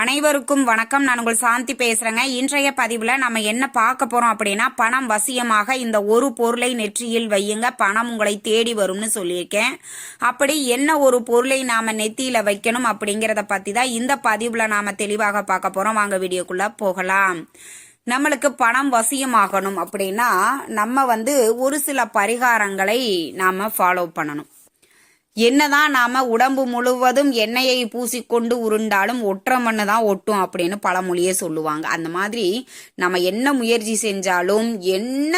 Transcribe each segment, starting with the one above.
அனைவருக்கும் வணக்கம். நான் உங்கள் சாந்தி பேசுறேங்க. இன்றைய பதிவுல நம்ம என்ன பார்க்க போறோம் அப்படின்னா பணம் வசியமாக இந்த ஒரு பொருளை நெற்றியில் வையுங்க. பணம் உங்களை தேடி வரும்னு சொல்லியிருக்கேன். அப்படி என்ன ஒரு பொருளை நாம நெத்தியில வைக்கணும் அப்படிங்கறத பத்தி தான் இந்த பதிவுல நாம தெளிவாக பார்க்க போறோம். வாங்க வீடியோக்குள்ள போகலாம். நம்மளுக்கு பணம் வசியமாகணும் அப்படின்னா நம்ம வந்து ஒரு சில பரிகாரங்களை நாம ஃபாலோ பண்ணணும். என்னதான் நாம உடம்பு முழுவதும் எண்ணெயை பூசிக்கொண்டு உருண்டாலும் ஒற்றை மண்ணு தான் ஒட்டும் அப்படின்னு பழமொழியே சொல்லுவாங்க. அந்த மாதிரி நம்ம என்ன முயற்சி செஞ்சாலும் என்ன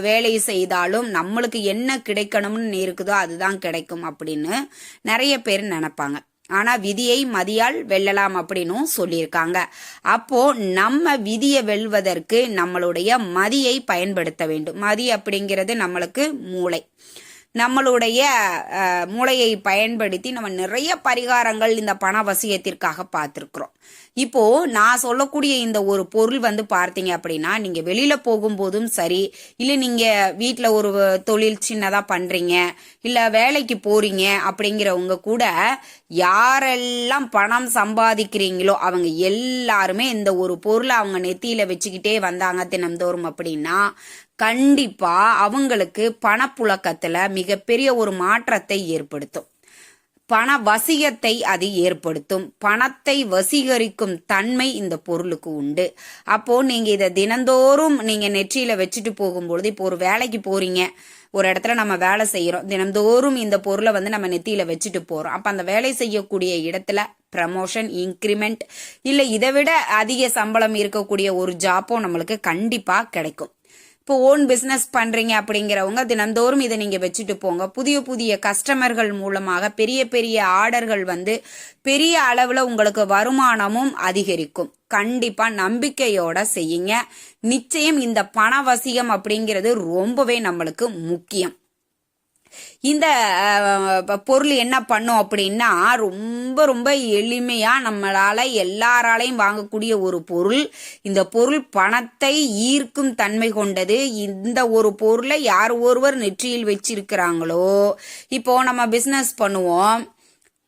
வேலை செய்தாலும் நம்மளுக்கு என்ன கிடைக்கணும்னு இருக்குதோ அதுதான் கிடைக்கும் அப்படின்னு நிறைய பேர் நினைப்பாங்க. ஆனா விதியை மதியால் வெல்லலாம் அப்படின்னும் சொல்லியிருக்காங்க. அப்போ நம்ம விதியை வெல்வதற்கு நம்மளுடைய மதியை பயன்படுத்த வேண்டும். மதி அப்படிங்கிறது நம்மளுக்கு மூளை. நம்மளுடைய மூளையை பயன்படுத்தி நம்ம நிறைய பரிகாரங்கள் இந்த பண வசியத்திற்காக பார்த்துருக்குறோம். இப்போ நான் சொல்லக்கூடிய இந்த ஒரு பொருள் வந்து பார்த்தீங்க அப்படின்னா நீங்க வெளியில போகும்போதும் சரி இல்லை நீங்க வீட்டில் ஒரு தொழில் சின்னதா பண்றீங்க இல்ல வேலைக்கு போறீங்க அப்படிங்கிறவங்க கூட யாரெல்லாம் பணம் சம்பாதிக்கிறீங்களோ அவங்க எல்லாருமே இந்த ஒரு பொருளை அவங்க நெத்தியில வச்சுக்கிட்டே வந்தாங்க தினம்தோறும் அப்படின்னா கண்டிப்பா அவங்களுக்கு பணப்புழக்கத்துல மிகப்பெரிய ஒரு மாற்றத்தை ஏற்படுத்தும். பண வசியத்தை அது ஏற்படுத்தும். பணத்தை வசீகரிக்கும் தன்மை இந்த பொருளுக்கு உண்டு. அப்போ நீங்க இதை தினந்தோறும் நீங்க நெற்றியில வச்சுட்டு போகும்பொழுது இப்போ ஒரு வேலைக்கு போறீங்க. ஒரு இடத்துல நம்ம வேலை செய்யறோம். தினந்தோறும் இந்த பொருளை வந்து நம்ம நெத்தியில வச்சுட்டு போறோம். அப்ப அந்த வேலை செய்யக்கூடிய இடத்துல ப்ரமோஷன் இன்க்ரிமெண்ட் இல்ல இதை விட அதிக சம்பளம் இருக்கக்கூடிய ஒரு ஜாப்போ நம்மளுக்கு கண்டிப்பா கிடைக்கும். இப்போ ஓன் பிஸ்னஸ் பண்றீங்க அப்படிங்கிறவங்க தினந்தோறும் இதை நீங்க வச்சுட்டு போங்க. புதிய புதிய கஸ்டமர்கள் மூலமாக பெரிய பெரிய ஆர்டர்கள் வந்து பெரிய அளவுல உங்களுக்கு வருமானமும் அதிகரிக்கும். கண்டிப்பா நம்பிக்கையோட செய்யுங்க. நிச்சயம் இந்த பணவசியம் அப்படிங்கிறது ரொம்பவே நம்மளுக்கு முக்கியம். இந்த பொருள் என்ன பண்ணும் அப்படின்னா ரொம்ப ரொம்ப எளிமையா நம்மளால எல்லாராலையும் வாங்கக்கூடிய ஒரு பொருள். இந்த பொருள் பணத்தை ஈர்க்கும் தன்மை கொண்டது. இந்த ஒரு பொருளை யார் ஒருவர் நெற்றியில் வச்சிருக்கிறாங்களோ இப்போ நம்ம பிசினஸ் பண்ணுவோம்.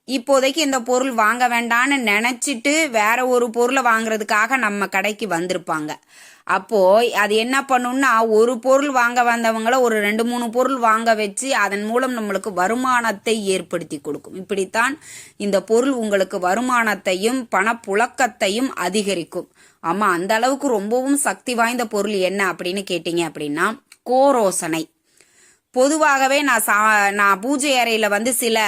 இப்போதைக்கு இந்த பொருள் வாங்க வேண்டாம்னு நினைச்சிட்டு வேற ஒரு பொருளை வாங்குறதுக்காக நம்ம கடைக்கு வந்திருப்பாங்க. அப்போ அது என்ன பண்ணுன்னா ஒரு பொருள் வாங்க வந்தவங்கள ஒரு ரெண்டு மூணு பொருள் வாங்க வச்சு அதன் மூலம் நம்மளுக்கு வருமானத்தை ஏற்படுத்தி கொடுக்கும். இப்படித்தான் இந்த பொருள் உங்களுக்கு வருமானத்தையும் பணப்புழக்கத்தையும் அதிகரிக்கும். ஆமா அந்த அளவுக்கு ரொம்பவும் சக்தி வாய்ந்த பொருள் என்ன அப்படின்னு கேட்டீங்க அப்படின்னா கோரோசனை. பொதுவாகவே நான் சா நான் பூஜை அறையில வந்து சில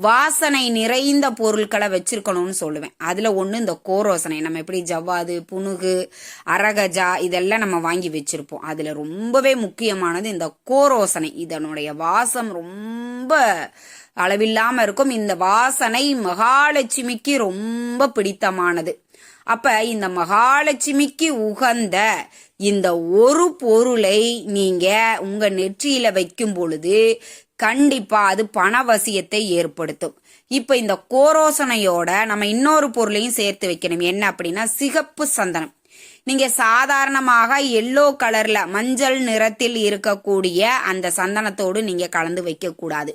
வாசனை நிறைந்த பொருட்களை வச்சிருக்கணும்னு சொல்லுவேன். அதில் ஒன்று இந்த கோரோசனை. நம்ம எப்படி ஜவ்வாது புனுகு அரகஜா இதெல்லாம் நம்ம வாங்கி வச்சிருப்போம். அதில் ரொம்பவே முக்கியமானது இந்த கோரோசனை. இதனுடைய வாசம் ரொம்ப அளவில்லாமல் இருக்கும். இந்த வாசனை மகாலட்சுமிக்கு ரொம்ப பிடித்தமானது. அப்ப இந்த மகாலட்சுமிக்கு உகந்த இந்த ஒரு பொருளை நீங்க உங்க நெற்றியில வைக்கும் பொழுது கண்டிப்பா அது பணவசியத்தை ஏற்படுத்தும். இப்ப இந்த கோரோசனையோட நம்ம இன்னொரு பொருளையும் சேர்த்து வைக்கணும். என்ன அப்படின்னா சிகப்பு சந்தனம். நீங்க சாதாரணமாக எல்லோ கலர்ல மஞ்சள் நிறத்தில் இருக்கக்கூடிய அந்த சந்தனத்தோடு நீங்க கலந்து வைக்க கூடாது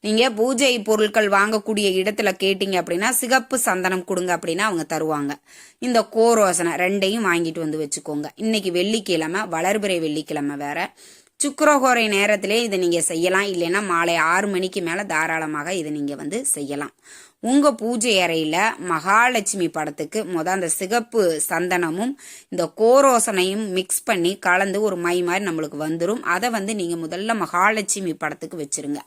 நீங்க பூஜை பொருட்கள் வாங்கக்கூடிய இடத்துல கேட்டீங்க அப்படின்னா சிகப்பு சந்தனம் கொடுங்க அப்படின்னா அவங்க தருவாங்க. இந்த கோரோசனை ரெண்டையும் வாங்கிட்டு வந்து வச்சுக்கோங்க. இன்னைக்கு வெள்ளிக்கிழமை வளர்பிறை வெள்ளிக்கிழமை வேற. சுக்கரஹோரை நேரத்திலே இதை நீங்க செய்யலாம். இல்லைன்னா மாலை ஆறு மணிக்கு மேல தாராளமாக இதை நீங்க வந்து செய்யலாம். உங்க பூஜை அறையில மகாலட்சுமி படத்துக்கு முத அந்த சிகப்பு சந்தனமும் இந்த கோரோசனையும் மிக்ஸ் பண்ணி கலந்து ஒரு மை மாதிரி நம்மளுக்கு வந்துடும் அதை வந்து நீங்க முதல்ல மகாலட்சுமி படத்துக்கு வச்சிருங்க.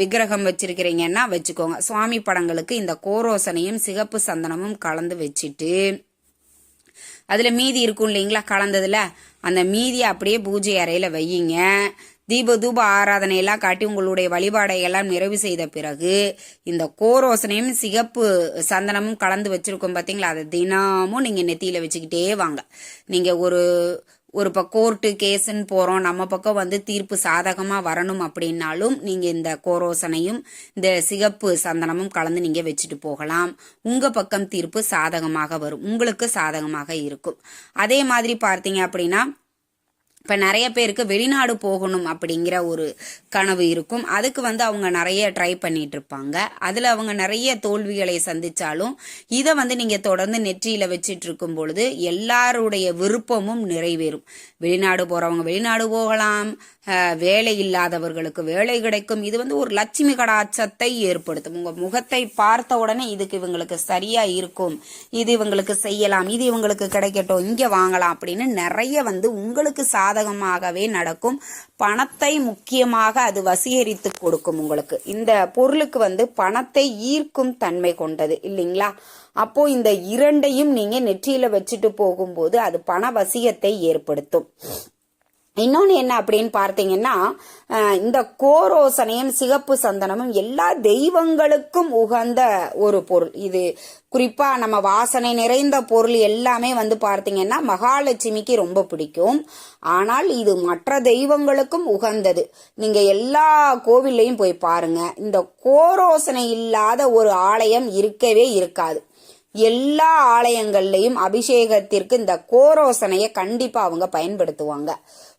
விக்கிரகம் வச்சிருக்கிறீங்கன்னா வச்சுக்கோங்க. சுவாமி படங்களுக்கு இந்த கோரோசனையும் சிகப்பு சந்தனமும் கலந்து வச்சுட்டு அதில் மீதி இருக்கும் இல்லைங்களா கலந்ததுல? அந்த மீதியை அப்படியே பூஜை அறையில் வையுங்க. தீப தூப ஆராதனையெல்லாம் காட்டி உங்களுடைய வழிபாடை எல்லாம் நிறைவு செய்த பிறகு இந்த கோரோசனையும் சிகப்பு சந்தனமும் கலந்து வச்சிருக்கோம் பார்த்தீங்களா அதை தினமும் நீங்கள் நெத்தியில் வச்சுக்கிட்டே வாங்க. நீங்கள் ஒரு ஒரு இப்போ கோர்ட்டு கேஸுன்னு போகிறோம் நம்ம பக்கம் வந்து தீர்ப்பு சாதகமாக வரணும் அப்படின்னாலும் நீங்கள் இந்த கோரோசனையும் இந்த சிகப்பு சந்தனமும் கலந்து நீங்கள் வச்சுட்டு போகலாம். உங்கள் பக்கம் தீர்ப்பு சாதகமாக வரும். உங்களுக்கு சாதகமாக இருக்கும். அதே மாதிரி பார்த்தீங்க அப்படின்னா இப்போ நிறைய பேருக்கு வெளிநாடு போகணும் அப்படிங்கிற ஒரு கனவு இருக்கும். அதுக்கு வந்து அவங்க நிறைய ட்ரை பண்ணிட்டு இருப்பாங்க. அதில் அவங்க நிறைய தோல்விகளை சந்திச்சாலும் இதை வந்து நீங்கள் தொடர்ந்து நெற்றியில் வச்சுட்டு இருக்கும் பொழுது எல்லாருடைய விருப்பமும் நிறைவேறும். வெளிநாடு போகிறவங்க வெளிநாடு போகலாம். வேலை இல்லாதவர்களுக்கு வேலை கிடைக்கும். இது வந்து ஒரு லட்சுமி கடாச்சத்தை ஏற்படுத்தும். உங்கள் முகத்தை பார்த்த உடனே இதுக்கு இவங்களுக்கு சரியா இருக்கும். இது இவங்களுக்கு செய்யலாம். இது இவங்களுக்கு கிடைக்கட்டும். இங்கே வாங்கலாம் அப்படின்னு நிறைய வந்து உங்களுக்கு சாதகமாகவே நடக்கும். பணத்தை முக்கியமாக அது வசீகரித்து கொடுக்கும் உங்களுக்கு. இந்த பொருளுக்கு வந்து பணத்தை ஈர்க்கும் தன்மை கொண்டது இல்லைங்களா? அப்போ இந்த இரண்டையும் நீங்க நெற்றியில வச்சுட்டு போகும்போது அது பண வசியத்தை ஏற்படுத்தும். இன்னொன்று என்ன அப்படின்னு பார்த்தீங்கன்னா இந்த கோரோசனையும் சிகப்பு சந்தனமும் எல்லா தெய்வங்களுக்கும் உகந்த ஒரு பொருள். இது குறிப்பா நம்ம வாசனை நிறைந்த பொருள் எல்லாமே வந்து பார்த்தீங்கன்னா மகாலட்சுமிக்கு ரொம்ப பிடிக்கும். ஆனால் இது மற்ற தெய்வங்களுக்கும் உகந்தது. நீங்க எல்லா கோவில்லையும் போய் பாருங்க. இந்த கோரோசனை இல்லாத ஒரு ஆலயம் இருக்கவே இருக்காது. எல்லா ஆலயங்கள்லையும் அபிஷேகத்திற்கு இந்த கோரோசனையை கண்டிப்பா அவங்க பயன்படுத்துவாங்க.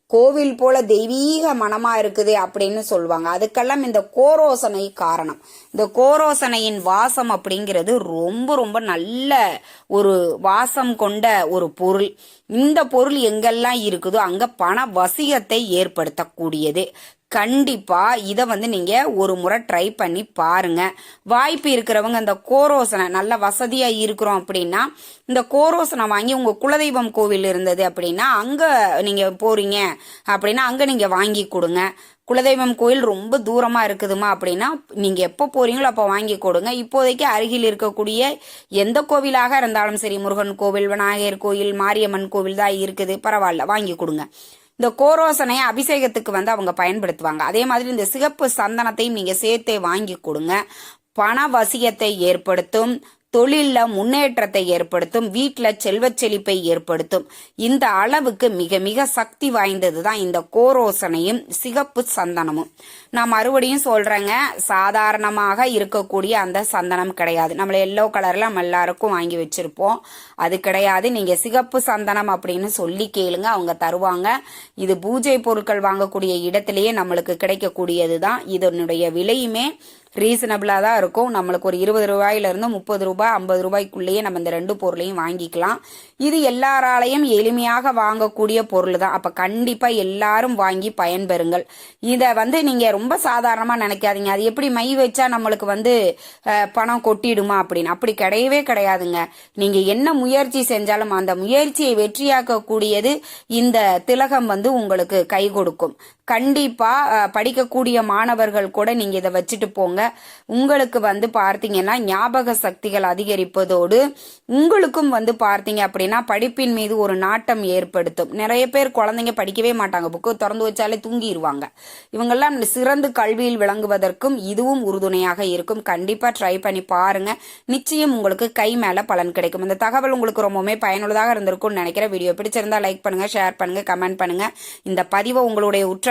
கோவில் போல தெய்வீக மனமா இருக்குது அப்படின்னு சொல்லுவாங்க. அதுக்கெல்லாம் இந்த கோரோசனை காரணம். இந்த கோரோசனையின் வாசம் அப்படிங்கிறது ரொம்ப ரொம்ப நல்ல ஒரு வாசம் கொண்ட ஒரு பொருள். இந்த பொருள் எங்கெல்லாம் இருக்குதோ அங்க பண வசியத்தை ஏற்படுத்தக்கூடியது. கண்டிப்பா இதை வந்து நீங்க ஒரு முறை ட்ரை பண்ணி பாருங்க. வாய்ப்பு இருக்கிறவங்க இந்த கோரோசனை நல்ல வசதியா இருக்கிறோம் அப்படின்னா இந்த கோரோசனை வாங்கி உங்க குலதெய்வம் கோவில் இருந்தது அப்படின்னா அங்க நீங்க போறீங்க அப்படின்னா அங்க நீங்க வாங்கி கொடுங்க. குலதெய்வம் கோயில் ரொம்ப தூரமா இருக்குதுமா அப்படின்னா நீங்க எப்போ போறீங்களோ அப்போ வாங்கி கொடுங்க. இப்போதைக்கு அருகில் இருக்கக்கூடிய எந்த கோவிலாக இருந்தாலும் சரி முருகன் கோவில் விநாயகர் கோயில் மாரியம்மன் கோவில் தான் இருக்குது. பரவாயில்ல வாங்கி கொடுங்க. இந்த கோரோசனையை அபிஷேகத்துக்கு வந்து அவங்க பயன்படுத்துவாங்க. அதே மாதிரி இந்த சிகப்பு சந்தனத்தையும் நீங்கள் சேர்த்தே வாங்கி கொடுங்க. பண வசியத்தை ஏற்படுத்தும். தொழிலில் முன்னேற்றத்தை ஏற்படுத்தும் வீட்டில் செல்வச் செழிப்பை ஏற்படுத்தும். இந்த அளவுக்கு மிக மிக சக்தி வாய்ந்தது தான் இந்த கோரோசனையும் சிகப்பு சந்தனமும். நான் மறுபடியும் சொல்கிறேங்க சாதாரணமாக இருக்கக்கூடிய அந்த சந்தனம் கிடையாது. நம்மள எல்லோ கலரில் நம்ம எல்லாருக்கும் வாங்கி வச்சுருப்போம். அது கிடையாது. நீங்கள் சிகப்பு சந்தனம் அப்படின்னு சொல்லி கேளுங்க அவங்க தருவாங்க. இது பூஜை பொருட்கள் வாங்கக்கூடிய இடத்துலையே நம்மளுக்கு கிடைக்கக்கூடியது தான் இதனுடைய விலையுமே ரீசனபிளாக தான் இருக்கும். நம்மளுக்கு ஒரு இருபது ரூபாயிலிருந்து முப்பது ரூபாய் ஐம்பது ரூபாய்க்குள்ளேயே நம்ம இந்த ரெண்டு பொருளையும் வாங்கிக்கலாம். இது எல்லாராலையும் எளிமையாக வாங்கக்கூடிய பொருள் தான். அப்போ கண்டிப்பாக எல்லாரும் வாங்கி பயன்பெறுங்கள். இதை வந்து நீங்கள் ரொம்ப சாதாரணமாக நினைக்காதீங்க. அது எப்படி மை வச்சா நம்மளுக்கு வந்து பணம் கொட்டிடுமா அப்படின்னு. அப்படி கிடையவே கிடையாதுங்க. நீங்கள் என்ன முயற்சி செஞ்சாலும் அந்த முயற்சியை வெற்றியாக்கக்கூடியது இந்த திலகம் வந்து உங்களுக்கு கை கொடுக்கும். கண்டிப்பாக படிக்கக்கூடிய மாணவர்கள் கூட நீங்கள் இதை வச்சுட்டு போங்க. உங்களுக்கு வந்து பார்த்தீங்கன்னா ஞாபக சக்திகள் அதிகரிப்பதோடு உங்களுக்கும் வந்து பார்த்தீங்க அப்படின்னா படிப்பின் மீது ஒரு நாட்டம் ஏற்படுத்தும். நிறைய பேர் குழந்தைங்க படிக்கவே மாட்டாங்க. புக்கு திறந்து வச்சாலே தூங்கிடுவாங்க இவங்கெல்லாம் சிறந்து கல்வியில் விளங்குவதற்கும் இதுவும் உறுதுணையாக இருக்கும். கண்டிப்பாக ட்ரை பண்ணி பாருங்கள் நிச்சயம் உங்களுக்கு கை மேலே பலன் கிடைக்கும். இந்த தகவல் உங்களுக்கு ரொம்பவுமே பயனுள்ளதாக இருந்திருக்கும்னு நினைக்கிற வீடியோ பிடிச்சிருந்தா லைக் பண்ணுங்கள் ஷேர் பண்ணுங்கள் கமெண்ட் பண்ணுங்கள் இந்த பதிவை உங்களுடைய உற்ற